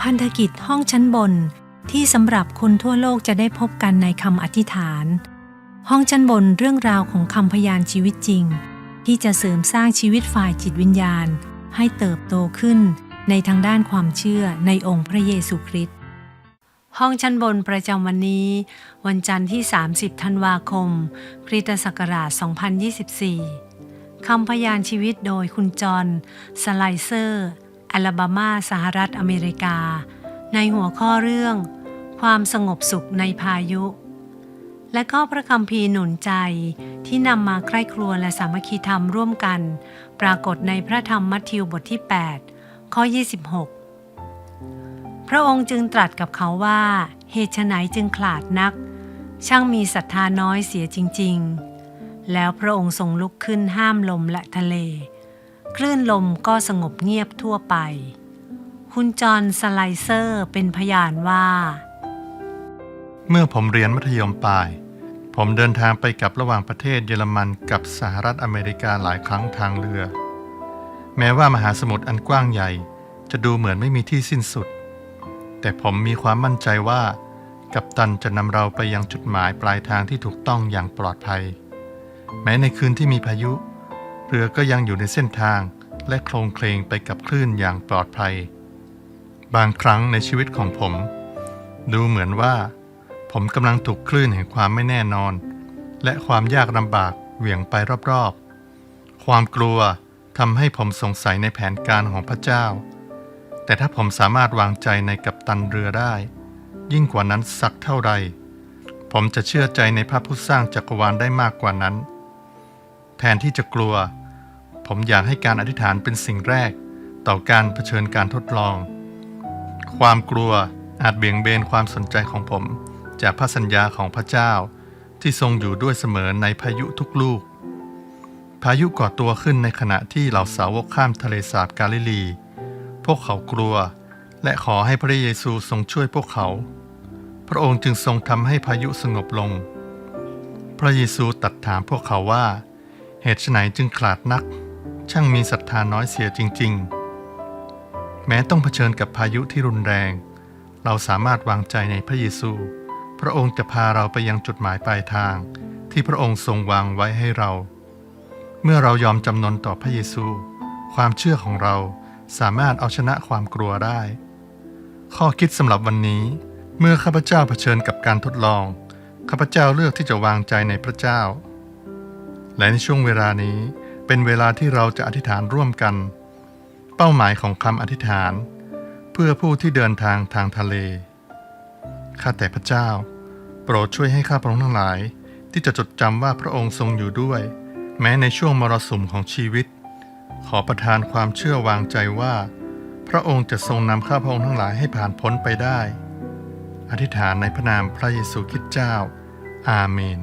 พันธกิจห้องชั้นบนที่สำหรับคนทั่วโลกจะได้พบกันในคำอธิษฐาน ห้องชั้นบนเรื่องราวของคำพยานชีวิตจริง ที่จะเสริมสร้างชีวิตฝ่ายจิตวิญญาณ ให้เติบโตขึ้นในทางด้านความเชื่อในองค์พระเยซูคริสต์ห้องชั้นบนประจำวันนี้ วันจันทร์ที่ 30 ธันวาคมคริสตศักราช 2024คำพยานชีวิตโดยคุณจอห์นสไลเซอร์ อลาบามาสหรัฐอเมริกา ในหัวข้อเรื่อง ความสงบสุขในพายุ และข้อพระคัมภีหนุนใจที่นำมาใคร่ครัวและสามัคคีธรรมร่วมกัน ปรากฏในพระธรรมมัทธิวบทที่ 8 ข้อ 26 พระองค์จึงตรัสกับเขาว่า เหตุไฉนจึงขลาดนัก ช่างมีศรัทธาน้อยเสียจริง ๆ แล้วพระองค์ทรงลุกขึ้นห้ามลมและทะเล คลื่นลมก็สงบเงียบทั่วไป คุณจอห์นสไลเซอร์เป็นพยานว่า เมื่อผมเรียนมัธยมปลาย ผมเดินทางไปกับระหว่างประเทศเยอรมันกับสหรัฐอเมริกาหลายครั้งทางเรือ แม้ว่ามหาสมุทรอันกว้างใหญ่ จะดูเหมือนไม่มีที่สิ้นสุด แต่ผมมีความมั่นใจว่า กัปตันจะนำเราไปยังจุดหมายปลายทางที่ถูกต้องอย่างปลอดภัย แม้ในคืนที่มีพายุ เรือก็ยังอยู่ในเส้นทางและโคลงเคลงไปกับคลื่นอย่างปลอดภัย บางครั้งในชีวิตของผม ดูเหมือนว่า ผมกำลังถูกคลื่นแห่งความไม่แน่นอน และความยากลำบากเหวี่ยงไปรอบๆ ความกลัวทำให้ผมสงสัยในแผนการของพระเจ้า แต่ถ้าผมสามารถวางใจในกัปตันเรือได้ ยิ่งกว่านั้นสักเท่าใด ผมจะเชื่อใจในพระผู้สร้างจักรวาลได้มากกว่านั้น แทนที่จะกลัว ผมอยากให้การอธิษฐานเป็นสิ่งแรก ต่อการเผชิญการทดลอง ความกลัวอาจเบี่ยงเบนความสนใจของผม จากพระสัญญาของพระเจ้า ที่ทรงอยู่ด้วยเสมอในพายุทุกลูก พายุก่อตัวขึ้นในขณะที่เหล่าสาวกข้ามทะเลสาบกาลิลี พวกเขากลัว และขอให้พระเยซูทรงช่วยพวกเขา พระองค์จึงทรงทำให้พายุสงบลง พระเยซูตรัดถามพวกเขาว่า เหตุไฉนจึงขลาดนัก ช่างมีศรัทธาน้อยเสียจริง ๆ แม้ต้องเผชิญกับพายุที่รุนแรง เราสามารถวางใจในพระเยซู พระองค์จะพาเราไปยังจุดหมายปลายทาง ที่พระองค์ทรงวางไว้ให้เรา เมื่อเรายอมจำนนต่อพระเยซู ความเชื่อของเราสามารถเอาชนะความกลัวได้ ข้อคิดสำหรับวันนี้ เมื่อข้าพเจ้าเผชิญกับการทดลอง ข้าพเจ้าเลือกที่จะวางใจในพระเจ้า และในช่วงเวลานี้ เป็นเวลาที่เราจะอธิษฐานร่วมกัน เป้าหมายของคำอธิษฐาน เพื่อผู้ที่เดินทางทางทะเล ข้าแต่พระเจ้า โปรดช่วยให้ข้าพระองค์ทั้งหลาย ที่จะจดจำว่าพระองค์ทรงอยู่ด้วย แม้ในช่วงมรสุมของชีวิต ขอประทานความเชื่อวางใจว่า พระองค์จะทรงนำข้าพระองค์ทั้งหลายให้ผ่านพ้นไปได้ อธิษฐานในพระนามพระเยซูคริสต์เจ้า อาเมน